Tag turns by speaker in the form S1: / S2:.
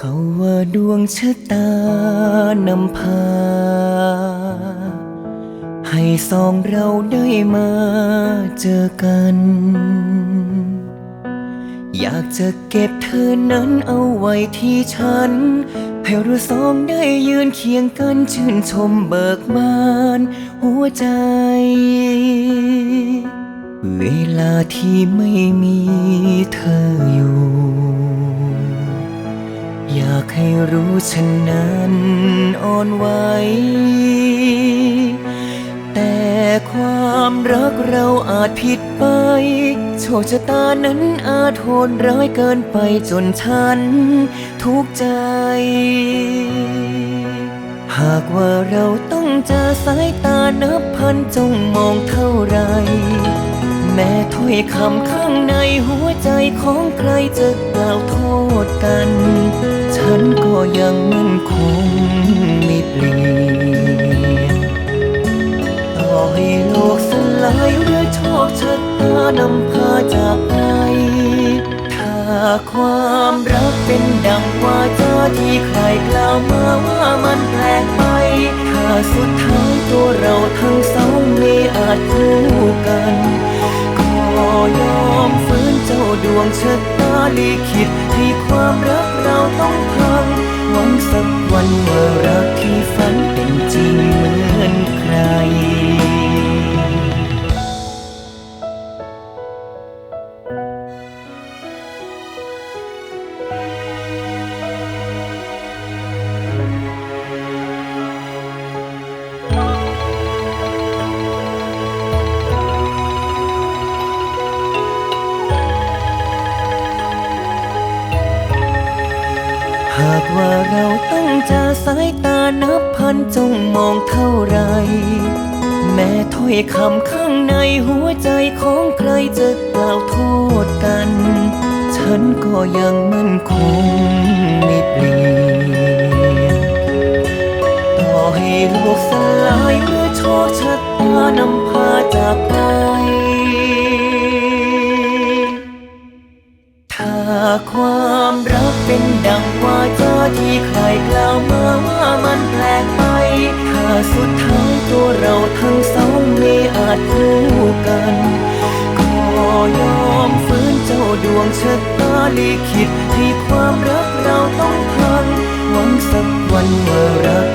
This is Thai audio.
S1: เขาวาดวงชะตานำพา ให้สองเราได้มาเจอกัน อยากจะเก็บเธอนั้นเอาไว้ที่ฉันให้เราสองได้ยืนเคียงกันชื่นชมเบิกบาน หัวใจ เวลาที่ไม่มีเธออยู่ ให้รู้ฉันนั้นอ่อนไหว แต่ความรักเราอาจผิดไป โชคชะตานั้นอาจโหดร้ายเกินไปจนฉันทุกข์ใจ หากว่าเราต้องเจอสายตานับพันจงมองเท่าไร แม้ถ้อยคำข้างในหัวใจของใครจะกล่าวโทษกัน ฉันก็ยังมั่นคงไม่เปลี่ยนต่อให้โลกสลายหรือโชคชะตานำพาจากไป ถ้าความรักเป็นดังว่าจาที่ใครกล่าวมาว่ามันแปลกไป ถ้าสุดท้ายตัวเราทั้งสองไม่อาจคู่กัน วงชะตาลิขิตให้ความรักเราต้องพังหวังสักวันเมื่อรักากว่าเราต้องเจอสายตานับพันจงมองเท่าไร แม้ถ้อยคำข้างในหัวใจของใครจะกล่าวโทษกัน ฉันก็ยังมั่นคงไม่เปลี่ยนต่อให้โลกสลายเมื่อโชคชะตานำพาจาก ดังว่าจาที่ใครกล่าวมาว่ามันแปลกไปถ้าสุดท้ายตัวเราทั้งสองไม่อาจคู่กันก็ยอมฝืนเจ้าดวงชะตาลิขิตให้ความรักเราต้องพังหวังสักวันเมื่อรัก